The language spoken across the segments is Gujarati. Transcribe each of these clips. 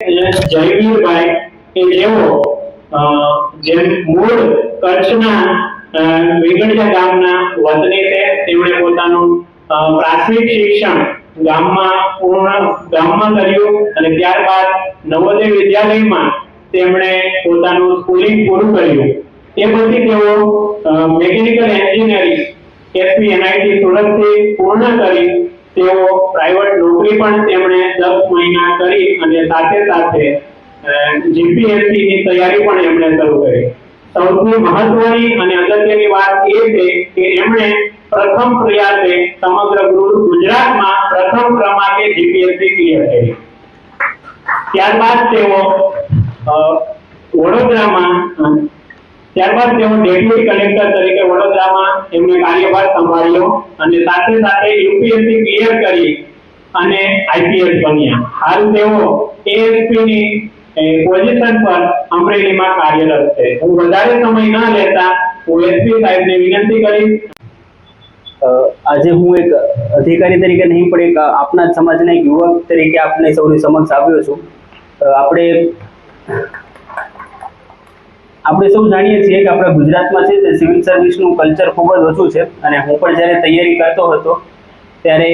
જયવીરભાઈ કે જેઓ જેમ મૂળ કચ્છના વેગડિયા ગામના વતની છે, તેમણે પોતાનું પ્રાથમિક શિક્ષણ ગામમાં પૂર્ણ, ગામમાં કર્યું અને ત્યારબાદ નવોદય વિદ્યાલયમાં તેમણે પોતાનું સ્કૂલિંગ પૂરું કર્યું. તે પછી તેઓ મેકેનિકલ એન્જિનિયરિંગ એસપી, એનઆઈટી સુરતથી પૂર્ણ કરી તેઓ પ્રાઇવેટ નોકરી પણ તેમણે દસ મહિના કરી અને સાથે સાથે જીપીએસસી ની તૈયારી પણ એમણે શરૂ કરી. સૌથી મહત્વની અને અગત્યની વાત એ છે કે એમણે પ્રથમ પ્રયાસે સમગ્ર ગુરુ- ગુજરાતમાં પ્રથમ ક્રમાંકે જીપીએસસી ક્લિયર કરી. ત્યારબાદ તેઓ વડોદરામાં ત્યારબાદ તેઓ ડેપ્યુટી કલેક્ટર તરીકે વડોદરામાં એમણે કાર્યભાર સંભાળ્યો અને સાથે સાથે યુપીએસસી ક્લિયર કરી અને આઈપીએસ બન્યા. હાલ તેઓ એએસપી ની પોઝિશન પર અમરેલીમાં કાર્યરત છે. હું વધારે સમય ન લેતા હું સાહેબને વિનંતી કરીશ. આજે હું એક અધિકારી તરીકે નહીં, પણ એક આપના સમાજના યુવક તરીકે આપને સૌની સમક્ષ આવ્યો છું. આપણે આપણે સૌ જાણીએ છીએ કે આપણા ગુજરાતમાં છે તે સિવિલ સર્વિસનું કલ્ચર ખૂબ જ ઓછું છે અને હું પણ જ્યારે તૈયારી કરતો હતો ત્યારે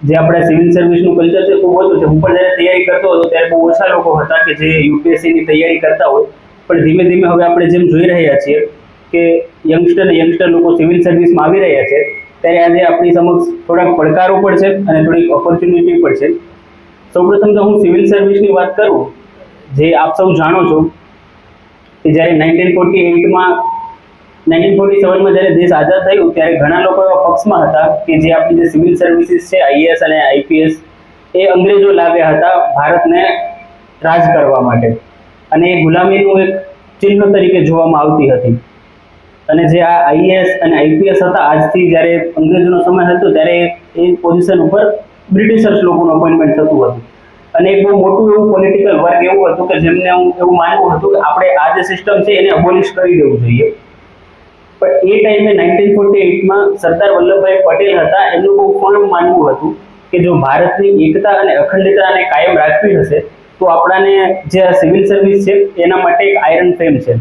જે આપણા સિવિલ સર્વિસનું કલ્ચર છે ખૂબ ઓછું છે. હું પણ જ્યારે તૈયારી કરતો હતો ત્યારે બહુ ઓછા લોકો હતા કે જે યુપીએસસીની તૈયારી કરતા હોય. પણ ધીમે ધીમે હવે આપણે જેમ જોઈ રહ્યા છીએ કે યંગસ્ટર અને યંગસ્ટર લોકો સિવિલ સર્વિસમાં આવી રહ્યા છે, ત્યારે આજે આપણી સમક્ષ થોડાક પડકારો પણ છે અને થોડીક ઓપોર્ચ્યુનિટી પણ છે. સૌપ્રથમ તો હું સિવિલ સર્વિસની વાત કરું જે આપ સૌ જાણો છો કે જ્યારે નાઇન્ટીન ફોર્ટી એઇટમાં નાઇન્ટીન ફોર્ટી સેવનમાં જ્યારે દેશ આઝાદ થયું, ત્યારે ઘણા લોકો એવા પક્ષમાં હતા કે જે આપણી જે સિવિલ સર્વિસીસ છે આઈએએસ અને આઈપીએસ એ અંગ્રેજો લાવ્યા હતા ભારતને રાજ કરવા માટે. અને એ ગુલામીનું એક ચિહ્ન તરીકે જોવામાં આવતી હતી. અને જે આ આઈએએસ અને આઈપીએસ હતા, આજથી જ્યારે અંગ્રેજોનો સમય હતો ત્યારે એ પોઝિશન ઉપર બ્રિટિશર્સ લોકોનું અપોઇન્ટમેન્ટ થતું હતું. અને એક બહુ મોટું એવું પોલિટિકલ વર્ગ એવું હતું કે જેમને હું એવું માનવું હતું કે આપણે આ જે સિસ્ટમ છે એને અબોલિશ કરી દેવું જોઈએ. પણ એ ટાઈમે નાઇન્ટીન ફોર્ટી એટમાં સરદાર વલ્લભભાઈ પટેલ હતા, એમનું બહુ પૂર્ણ માનવું હતું કે જો ભારતની એકતા અને અખંડિતતાને કાયમ રાખવી હશે, તો આપણાને જે સિવિલ સર્વિસ છે એના માટે એક આયરન ફ્રેમ છે.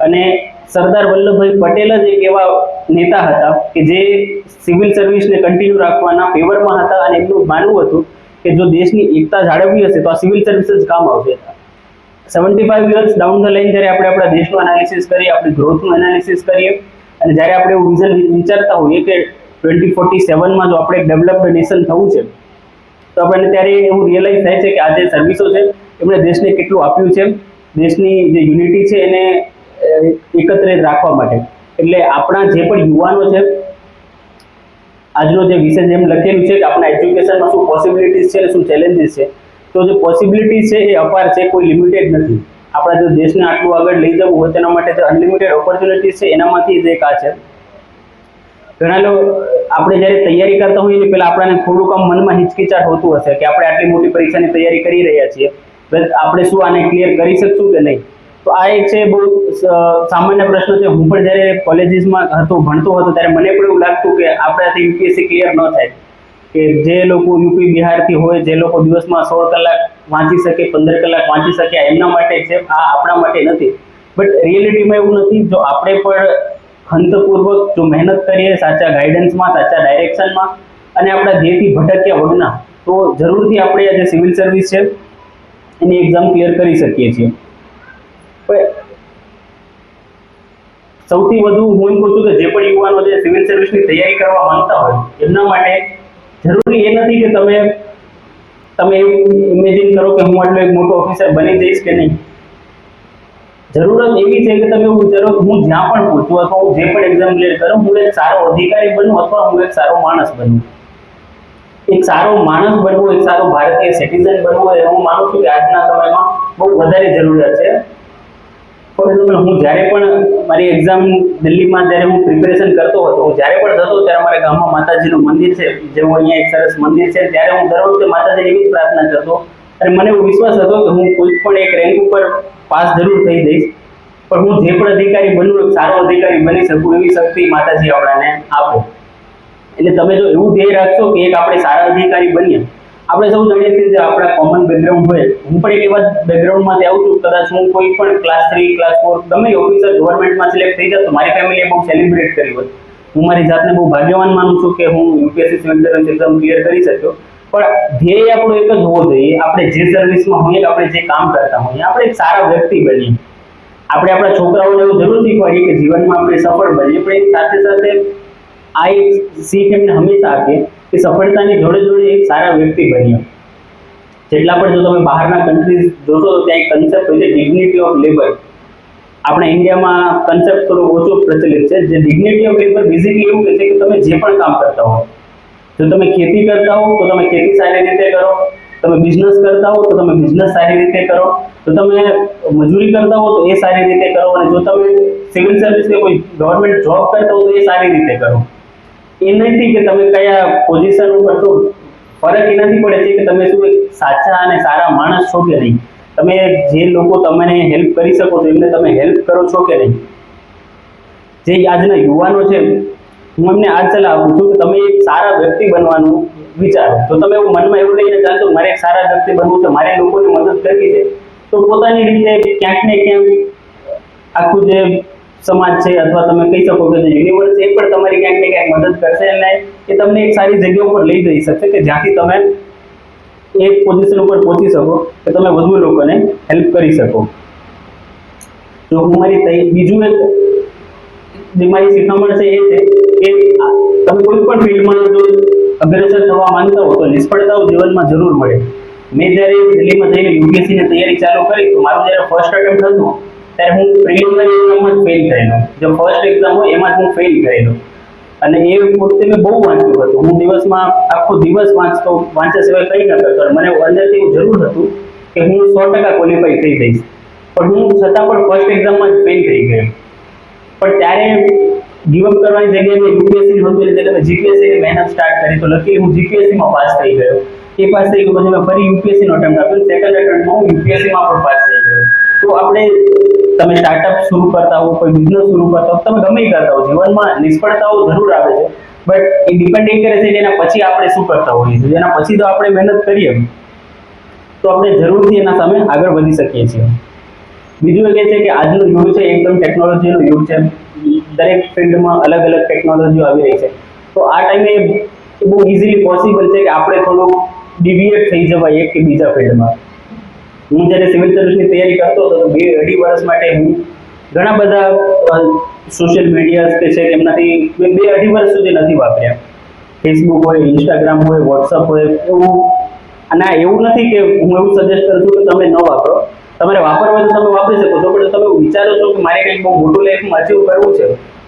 અને સરદાર વલ્લભભાઈ પટેલ જ એક એવા નેતા હતા કે જે સિવિલ સર્વિસને કન્ટિન્યુ રાખવાના ફેવરમાં હતા અને એમનું માનવું હતું કે જો દેશની એકતા જાળવવી હશે તો આ સિવિલ સર્વિસીસ કામ આવશે. Seventy five years down the line જ્યારે આપણે આપણા દેશનું એનાલિસિસ કરીએ, આપણી ગ્રોથનું એનાલિસિસ કરીએ, અને જ્યારે આપણે એવું વિઝન વિચારતા હોઈએ કે ટ્વેન્ટી ફોર્ટી સેવનમાં જો આપણે ડેવલપ્ડ નેશન થવું છે, તો આપણને ત્યારે એવું રિયલાઇઝ થાય છે કે આ જે સર્વિસો છે, એમણે દેશને કેટલું આપ્યું છે, દેશની જે યુનિટી છે એને એકત્રિત રાખવા માટે. એટલે આપણા જે પણ યુવાનો છે આજનો જે વિષય જેમ લખેલું છે કે આપણા એજ્યુકેશનમાં શું પોસિબિલિટીઝ છે શું ચેલેન્જીસ છે, તો જે પોસિબિલિટીઝ છે એ અપાર છે, કોઈ લિમિટેડ નથી. આપણા જો દેશને આટલું આગળ લઈ જવું હોય તેના માટે જે અનલિમિટેડ ઓપોર્ચ્યુનિટીઝ છે, એનામાંથી જ એક આ છે. ઘણા લોકો, આપણે જ્યારે તૈયારી કરતા હોઈએ પહેલાં આપણાને થોડુંક આમ મનમાં હિચકિચાટ હોતું હશે કે આપણે આટલી મોટી પરીક્ષાની તૈયારી કરી રહ્યા છીએ. આપણે શું આને ક્લિયર કરી શકશું કે નહીં? તો આ એક છે બહુ સામાન્ય પ્રશ્ન છે. હું પણ જ્યારે કોલેજીસમાં હતો, ભણતો હતો, ત્યારે મને પણ એવું લાગતું કે આપણાથી યુપીએસસી ક્લિયર ન થાય. કે જે લોકો યુપી બિહારથી હોય, જે લોકો દિવસમાં સોળ કલાક વાંચી શકે, પંદર કલાક વાંચી શકે એમના માટે છે, આ આપણા માટે નથી. બટ રિયલિટીમાં એવું નથી. જો આપણે પણ ખંતપૂર્વક જો મહેનત કરીએ, સાચા ગાઈડન્સમાં સાચા ડાયરેક્શનમાં અને આપણા ધ્યેયથી ભટક્યા વગના તો જરૂરથી આપણે જે સિવિલ સર્વિસ છે, એની એક્ઝામ ક્લિયર કરી શકીએ છીએ પણ સૌથી વધુ હું એમ કહું છું કે જે પણ યુવાનો જે સિવિલ સર્વિસની તૈયારી કરવા માંગતા હોય, એમના માટે જરૂરી એ નથી કે તમે તમે ઇમેજિન કરો કે હું આટલો એક મોટો ઓફિસર બની જઈશ કે નહીં. જરૂરત એવી છે કે તમે એવું વિચારો હું જ્યાં પણ પૂછું અથવા હું જે પણ એક્ઝામ ક્લિયર કરું, હું એક સારો અધિકારી બનું અથવા હું એક સારો માણસ બનું. એક સારો માણસ બનવું, એક સારો ભારતીય સિટીઝન બનવું એ હું માનું છું કે આજના સમયમાં બહુ વધારે જરૂરિયાત છે. હું જ્યારે પણ મારી એક્ઝામ દિલ્હીમાં જ્યારે હું પ્રિપેરેશન કરતો હતો, હું જ્યારે પણ જતો ત્યારે અમારા ગામમાં માતાજીનું મંદિર છે, જેવું અહીંયા એક સરસ મંદિર છે. ત્યારે હું દર વખતે માતાજીની એવી જ પ્રાર્થના કરતો અને મને એવો વિશ્વાસ હતો કે હું કોઈ પણ એક રેન્ક ઉપર પાસ જરૂર થઈ જઈશ. પણ હું જે પણ અધિકારી બનું એક સારો અધિકારી બની શકું એવી શક્તિ માતાજી આપણાને આપો. એટલે તમે જો એવું ધ્યેય રાખશો કે એક આપણે સારા અધિકારી બનીએ આપણે સૌ જાણીએ છીએ જે આપણા કોમન બેકગ્રાઉન્ડ હોય, હું પણ એક એવા બેકગ્રાઉન્ડમાંથી આવું છું, કદાચ હું કોઈ પણ ક્લાસ થ્રી ક્લાસ ફોર ગમે ઓફિસર ગવર્મેન્ટમાં સિલેક્ટ થઈ જાય તો મારી ફેમિલીએ બહુ સેલિબ્રેટ કરી હોત હું મારી જાતને બહુ ભાગ્યવાન માનું છું કે હું યુપીએસસી સિવિલ સર્વિસ ક્લિયર કરી શક્યો. પણ ધ્યેય આપણો એક જ હોવો જોઈએ. આપણે જે સર્વિસમાં હોઈએ આપણે જે કામ કરતા હોઈએ. આપણે એક સારા વ્યક્તિ બનીએ. આપણે આપણા છોકરાઓને એવું જરૂર શીખવાડીએ કે જીવનમાં આપણે સફળ બનીએ. પણ સાથે સાથે આ એક શીખ એમને હંમેશા આપીએ કે સફળતાની જોડે જોડે એક સારા વ્યક્તિ બન્યો. જેટલા પણ જો તમે બહારના કન્ટ્રીઝ જોશો તો ત્યાં એક કન્સેપ્ટ હોય છે ડિગ્નિટી ઓફ લેબર આપણા ઇન્ડિયામાં કન્સેપ્ટ થોડો ઓછો પ્રચલિત છે, જે ડિગ્નિટી ઓફ લેબર બેઝિકલી એવું કહે છે કે તમે જે પણ કામ કરતા હો. જો તમે ખેતી કરતા હો, તો તમે ખેતી સારી રીતે કરો. તમે બિઝનેસ કરતા હો, તો તમે બિઝનેસ સારી રીતે કરો. તો તમે મજૂરી કરતા હો, તો એ સારી રીતે કરો. અને જો તમે સિવિલ સર્વિસ કે કોઈ ગવર્મેન્ટ જોબ કરતા હો, તો એ સારી રીતે કરો. એ નથી કે તમે કયા પોઝિશન ઉપર છો. ફરક એનાથી પડે છે કે તમે શું સાચા અને સારા માણસ છો કે નહીં. તમે જે લોકો તમને હેલ્પ કરી શકો છો, એમને તમે હેલ્પ કરો છો કે નહીં. જે આજના યુવાનો છે, હું એમને સલાહ આપું છું કે તમે એક સારા વ્યક્તિ બનવાનું વિચારો. તો તમે એવું મનમાં એવું લઈને ચાલતો મારે એક સારા વ્યક્તિ બનવું છે, મારે લોકોને મદદ કરવી છે, તો પોતાની રીતે ક્યાંક ને ક્યાંક આખું જે સમાજ છે અથવા તમે કહી શકો કે યુનિવર્સ એ પણ તમારી ક્યાંક ને ક્યાંક મદદ કરશે અને એ તમને એક સારી જગ્યા ઉપર લઈ જઈ શકશે કે જ્યાંથી તમે એક પોઝિશન ઉપર પહોંચી શકો, કે તમે વધુ લોકોને હેલ્પ કરી શકો. તો હું મારી બીજું એક જે મારી શીખામણ છે એ છે કે તમે કોઈ પણ ફિલ્ડમાં જો અગ્રેસર થવા માંગતા હો તો નિષ્ફળતાઓ જીવનમાં જરૂર મળે. મેં જ્યારે દિલ્હીમાં જઈને યુપીએસસીની તૈયારી ચાલુ કરી, તો મારું જ્યારે ફર્સ્ટ અટેમ્પ્ટ હતું ત્યારે હું પ્રિલિમિનરી એક્ઝામમાં જ ફેલ થયેલો જે ફર્સ્ટ એક્ઝામ હોય એમાં જ હું ફેલ થયેલો અને એ વખતે મેં બહુ વાંચ્યું હતું. હું દિવસમાં આખો દિવસ વાંચતો, વાંચ્યા સિવાય કંઈ ન કરતો. મને અંદરથી એવું જરૂર હતું કે હું સો ટકા ક્વોલિફાઈ થઈ જઈશ. પણ હું છતાં પણ ફર્સ્ટ એક્ઝામમાં જ ફેલ થઈ ગયો. પણ ત્યારે ગીવઅપ કરવાની જગ્યાએ મેં યુપીએસસી ની હતું એટલે મેં જીપીએસસી મહેનત સ્ટાર્ટ કરી. તો લકી હું જીપીએસસીમાં પાસ થઈ ગયો. એ પાસ થઈ ગયો પછી મેં ફરી યુપીએસસીનો અટેમ્પ્ટ આપ્યો. સેકન્ડ અટેમ્પ્ટમાં હું યુપીએસસીમાં પણ પાસ થઈ ગયો. તો આપણે તમે સ્ટાર્ટઅપ શરૂ કરતા હો, કોઈ બિઝનેસ શરૂ કરતા હો, તમે ગમે કરતા હો. જીવનમાં નિષ્ફળતાઓ જરૂર આવે છે. બટ એ ડિપેન્ડ એ કરે છે કે એના પછી આપણે શું કરતા હોઈએ છીએ. એના પછી તો આપણે મહેનત કરીએ. તો આપણે જરૂરથી એના સામે આગળ વધી શકીએ છીએ. બીજું એ છે કે આજનો યુગ છે, એકદમ ટેકનોલોજીનો યુગ છે. દરેક ફિલ્ડમાં અલગ અલગ ટેકનોલોજીઓ આવી રહી છે. તો આ ટાઈમે બહુ ઇઝીલી પોસિબલ છે કે આપણે થોડું ડિવિએટ થઈ જવાય એક કે બીજા ફિલ્ડમાં. હું જ્યારે સિવિલ સર્વિસની તૈયારી કરતો હતો બે અઢી વર્ષ માટે હું ઘણા બધા સોશિયલ મીડિયા કે છે એમનાથી બે અઢી વર્ષ સુધી નથી વાપર્યા. ફેસબુક હોય ઇન્સ્ટાગ્રામ હોય વોટ્સઅપ હોય, એવું. અને એવું નથી કે હું એવું સજેસ્ટ કરું છું કે તમે ન વાપરો. તમારે વાપરવા તો તમે વાપરી શકો છો, પણ તમે વિચારો છો કે મારે કંઈક બહુ મોટું લાઈફમાં અચીવ કરવું છે,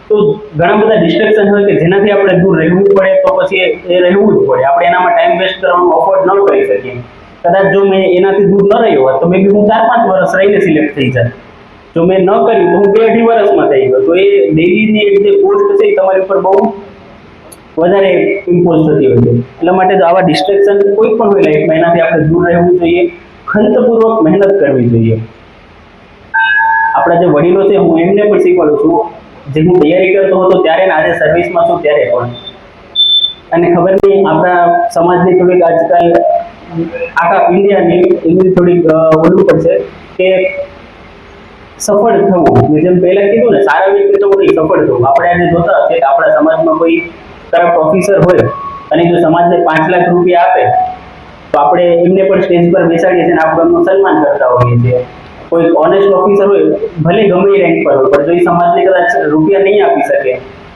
તો ઘણા બધા ડિસ્ટ્રેક્શન હોય કે જેનાથી આપણે દૂર રહેવું પડે, તો પછી એ રહેવું જ પડે. આપણે એનામાં ટાઈમ વેસ્ટ કરવાનું અફોર્ડ ન કરી શકીએ. કદાચ જો મેં એનાથી દૂર ન રહ્યો હોત, તો મેં બી હું ચાર પાંચ વર્ષ રહીને સિલેક્ટ થઈ જાય જો મેં ન કર્યું તો હું બે અઢી વર્ષમાં થઈ ગયો. તો એ ડેલીની જે પોસ્ટ છે એ તમારી ઉપર બહુ વધારે ઇમ્પોઝ થતી હોય છે. એટલા માટે જો આવા ડિસ્ટ્રેક્શન કોઈ પણ હોય લાઈફમાં એનાથી આપણે દૂર રહેવું જોઈએ. ખંતપૂર્વક મહેનત કરવી જોઈએ. આપણા જે વડીલો છે, હું એમને પણ શીખવાડું છું. જે હું તૈયારી કરતો હતો, ત્યારે આજે સર્વિસમાં છું, ત્યારે પણ. અને ખબર નહીં, આપણા સમાજની થોડીક આજકાલ આખા ઇન્ડિયાની એવી થોડીક ઓલું પડશે કે સફળ થવું. જેમ પહેલા કીધું ને, સારા વ્યક્તિ થવું નહીં સફળ થવું. આપણે એને જોતા હશે કે આપણા સમાજમાં કોઈ કરપ્ટ ઓફિસર હોય, અને જો સમાજને પાંચ લાખ રૂપિયા આપે, તો આપણે એમને પણ સ્ટેજ પર બેસાડીએ છીએ અને આપણે એમનું સન્માન કરતા હોઈએ છીએ. કોઈ ઓનેસ્ટ ઓફિસર હોય, ભલે ગમે રેન્ક પર હોય, પણ જો એ સમાજને કદાચ રૂપિયા નહીં આપી શકે,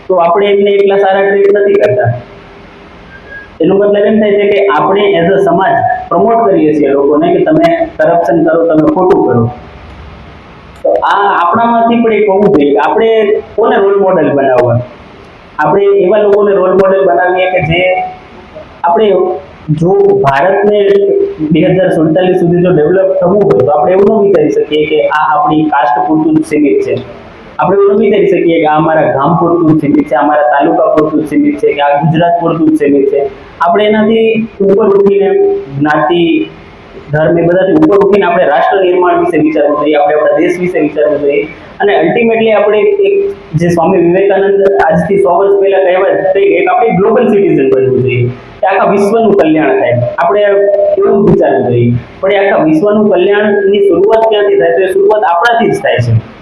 તો આપણે એમને એટલા સારા ટ્રીટ નથી કરતા. એનો મતલબ એમ થાય છે કે આપણે એઝ અ સમાજ પ્રમોટ કરીએ છીએ લોકોને કે તમે કરપ્શન કરો, તમે ખોટું કરો. તો આ આપણામાંથી પણ એક હોવું જોઈએ આપણે કોને રોલ મોડેલ બનાવવા? આપણે એવા લોકોને રોલ મોડેલ બનાવીએ કે જે આપણે જો ભારતને બે હજાર સુડતાલીસ સુધી જો ડેવલપ થવું હોય તો આપણે એવું ન વિચારી શકીએ કે આ આપણી કાસ્ટ પૂરતું સીમિત છે. આપણે એવું ન વિચારી શકીએ કે આ અમારા ગામ પૂરતું સીમિત છે, અમારા તાલુકા પૂરતું સીમિત છે, કે આ ગુજરાત પૂરતું સીમિત છે. આપણે એનાથી ઉપર ઉઠીને જ્ઞાતિ, ધર્મ એ બધાથી ઉપર ઉઠીને આપણે રાષ્ટ્ર નિર્માણ વિશે વિચારવું જોઈએ, આપણે આપણા દેશ વિશે વિચારવું જોઈએ. અને અલ્ટિમેટલી આપણે એક જે સ્વામી વિવેકાનંદ આજથી સો વર્ષ પહેલા કહેવા થઈ એક આપણે ગ્લોબલ સિટીઝન બનવું જોઈએ. કે આખા વિશ્વનું કલ્યાણ થાય. આપણે એવું વિચારવું જોઈએ. પણ આખા વિશ્વનું કલ્યાણની શરૂઆત ક્યાંથી થાય? તો એ શરૂઆત આપણાથી જ થાય છે.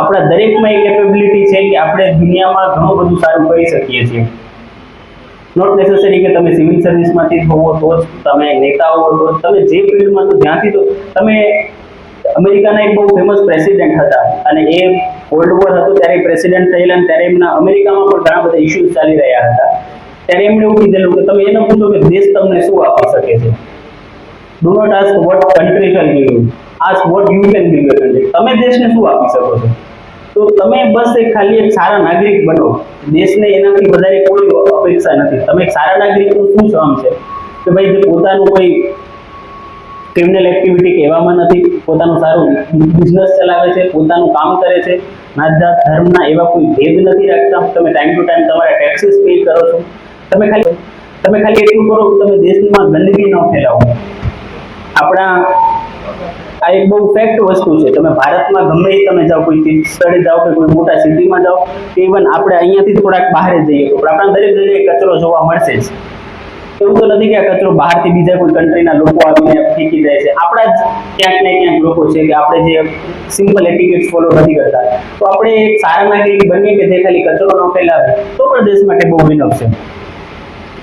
આપણા દરેકમાં એ કેપેબિલિટી છે કે આપણે દુનિયામાં ઘણું બધું સારું કરી શકીએ છીએ. નોટ નેસેસરી કે તમે સિવિલ સર્વિસમાંથી હોવો તો જ, તમે નેતા હોવો તો તમે જે ફિલ્ડમાં તો જ્યાંથી તો તમે અમેરિકાના એક બહુ ફેમસ પ્રેસિડેન્ટ હતા અને એ કોલ્ડ વોર હતો, ત્યારે પ્રેસિડેન્ટ થયેલા ત્યારે એમના અમેરિકામાં પણ ઘણા બધા ઇશ્યુઝ ચાલી રહ્યા હતા. ત્યારે એમણે એવું કીધેલું કે તમે એને પૂછો કે દેશ તમને શું આપી શકે છે? Do not ask what country shall give you ask what you can give your country તમે દેશને શું આપી શકો છો? તો તમે બસ એક ખાલી એક સારા નાગરિક બનો. દેશને એનાથી વધારે કોઈ અપેક્ષા નથી. તમે એક સારા નાગરિકનું શું કામ છે? કે ભાઈ જે પોતાનું કોઈ ક્રિમિનલ એક્ટિવિટી કહેવામાં નથી, પોતાનું સારું બિઝનેસ ચલાવે છે, પોતાનું કામ કરે છે નાત જાત ધર્મના એવા કોઈ ભેદ નથી રાખતા. તમે ટાઈમ ટુ ટાઈમ તમારા ટેક્સીસ પે કરો છો. તમે ખાલી તમે ખાલી એટલું કરો કે તમે દેશમાં ગંદકી ન ફેલાવો. આપણા આ એક બહુ ફેક્ટ વસ્તુ છે. તમે ભારતમાં ગમે એ તમે જાઓ, કોઈ સ્થળે જાઓ કે કોઈ મોટા સિટીમાં જાઓ કે ઇવન આપણે અહીંયાથી થોડાક બહાર જઈએ. તો આપણા દરેક જગ્યાએ કચરો જોવા મળશે જ. એવું તો નથી કે આ કચરો બહારથી બીજા કોઈ કન્ટ્રીના લોકો આવીને ફેંકી જાય છે. આપણા જ ક્યાંક ને ક્યાંક લોકો છે કે આપણે જે સિમ્પલ એટિકેટ્સ ફોલો નથી કરતા. તો આપણે એક સારા નાગરિક બનીએ કે જે ખાલી કચરો ન ફેલાવે, તો પણ દેશ માટે બહુ વિનપ છે.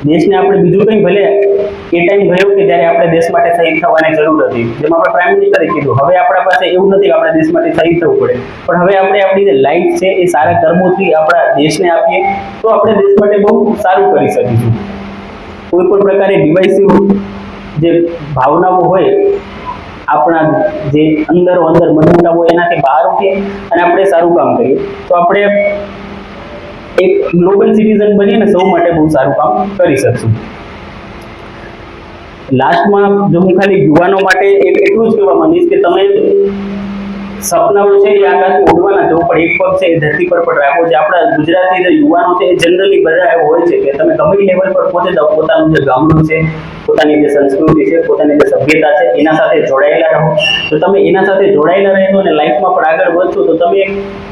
દેશને આપણે બીજું કંઈ ભલે એ ટાઈમ ગયો કે જ્યારે આપણે દેશ માટે શહીદ થવાની જરૂર હતી, જેમ આપણે પ્રાઇમ મિનિસ્ટરે કીધું, હવે આપણા પાસે એવું નથી કે આપણે દેશ માટે શહીદ થવું પડે. પણ હવે આપણે આપણી જે લાઈફ છે એ સારા કર્મોથી આપણા દેશને આપીએ, તો આપણે દેશ માટે બહુ સારું કરી શકીશું. કોઈ પણ પ્રકારે ડિવાઇસિવ જે ભાવનાઓ હોય, આપણા જે અંદરો અંદર મનમોટાવ એનાથી બહાર ઉઠીએ અને આપણે સારું કામ કરીએ. તો આપણે એક ગ્લોબલ સિટીઝન બનીને સૌ માટે બહુ સારું કામ કરી શકશું. લાસ્ટમાં જો હું ખાલી યુવાનો માટે એક એટલું જ કહેવા માંગીશ કે તમે સપનાઓ છે એ આકાશમાં ઉડવાના, જો પણ એક પગ છે એ ધરતી પર પણ રાખો છે. આપણા ગુજરાતી જે યુવાનો છે એ જનરલી બધા હોય છે કે તમે ગમે લેવલ પર પહોંચે જાઓ પોતાનું જે ગામડું છે, પોતાની જે સંસ્કૃતિ છે, પોતાની જે સભ્યતા છે, એના સાથે જોડાયેલા રહો. તો તમે એના સાથે જોડાયેલા રહેશો અને લાઈફમાં પણ આગળ વધશો, તો તમે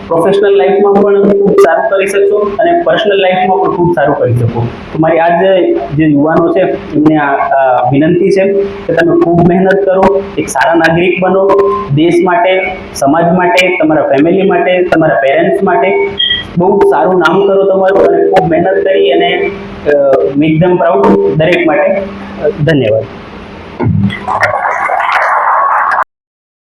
પ્રોફેશનલ લાઈફમાં પણ ખૂબ સારું કરી શકશો અને પર્સનલ લાઈફમાં પણ ખૂબ સારું કરી શકો. તો મારી આજ જે યુવાનો છે, એમને વિનંતી છે કે તમે ખૂબ મહેનત કરો, એક સારા નાગરિક બનો. દેશ માટે સમાજ માટે, તમારા ફેમિલી માટે, તમારા પેરેન્ટ્સ માટે બહુ સારું નામ કરો તમારું અને ખૂબ મહેનત કરી અને એકદમ પ્રાઉડ દરેક માટે. ધન્યવાદ.